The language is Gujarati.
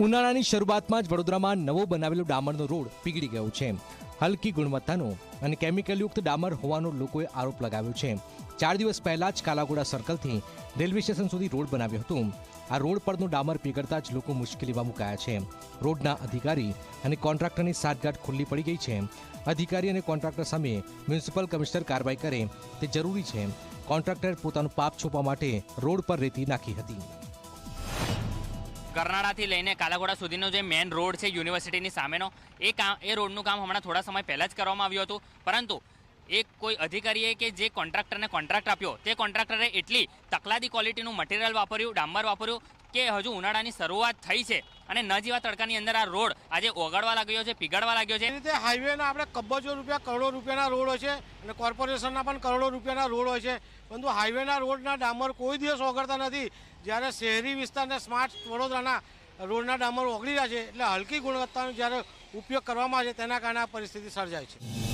ઉનાળાની શરૂઆતમાં જ વડોદરામાં નવો બનાવેલો ડામરનો રોડ પીગળી ગયો છે. હલકી ગુણવત્તાનો અને કેમિકલયુક્ત ડામર હોવાનો લોકોએ આરોપ લગાવ્યો છે. ચાર દિવસ પહેલા જ કાલાગોડા સર્કલથી રેલવે સ્ટેશન સુધી રોડ બનાવ્યો હતો. આ રોડ પરનું ડામર પીગળતા જ લોકો મુશ્કેલીમાં મુકાયા છે. રોડના અધિકારી અને કોન્ટ્રાક્ટરની સાઠગાંઠ ખુલ્લી પડી ગઈ છે. અધિકારી અને કોન્ટ્રાક્ટર સામે મ્યુનિસિપલ કમિશનર કાર્યવાહી કરે તે જરૂરી છે. કોન્ટ્રાક્ટરે પોતાનું પાપ છોપવા માટે રોડ પર રેતી નાખી હતી. કરનાળાથી લઈને કાલાઘોડા સુધીનો જે મેન રોડ છે યુનિવર્સિટીની સામેનો, એ કામ એ રોડનું કામ હમણાં થોડા સમય પહેલાં જ કરવામાં આવ્યું હતું. પરંતુ એક કોઈ અધિકારીએ કે જે કોન્ટ્રાક્ટરને કોન્ટ્રાક્ટ આપ્યો, તે કોન્ટ્રાક્ટરે એટલી તકલાદી ક્વોલિટીનું મટીરિયલ વાપર્યું ડામર વાપર્યું, કે હજુ ઉનાળાની શરૂઆત થઈ છે. અને ન જેવા તડકાની અંદર આ રોડ આજે ઓગળવા લાગ્યો છે, પીગળવા લાગ્યો છે. રીતે હાઈવેના આપણે કબજો રૂપિયા, કરોડો રૂપિયાના રોડ હોય છે, અને કોર્પોરેશનના પણ કરોડો રૂપિયાના રોડ હોય છે. પરંતુ હાઈવેના રોડના ડામર કોઈ દિવસ ઓગળતા નથી. જ્યારે શહેરી વિસ્તારના સ્માર્ટ વડોદરાના રોડના ડામર ઓગળી રહ્યા છે, એટલે હલકી ગુણવત્તાનો જ્યારે ઉપયોગ કરવામાં આવે છે, તેના કારણે આ પરિસ્થિતિ સર્જાય છે.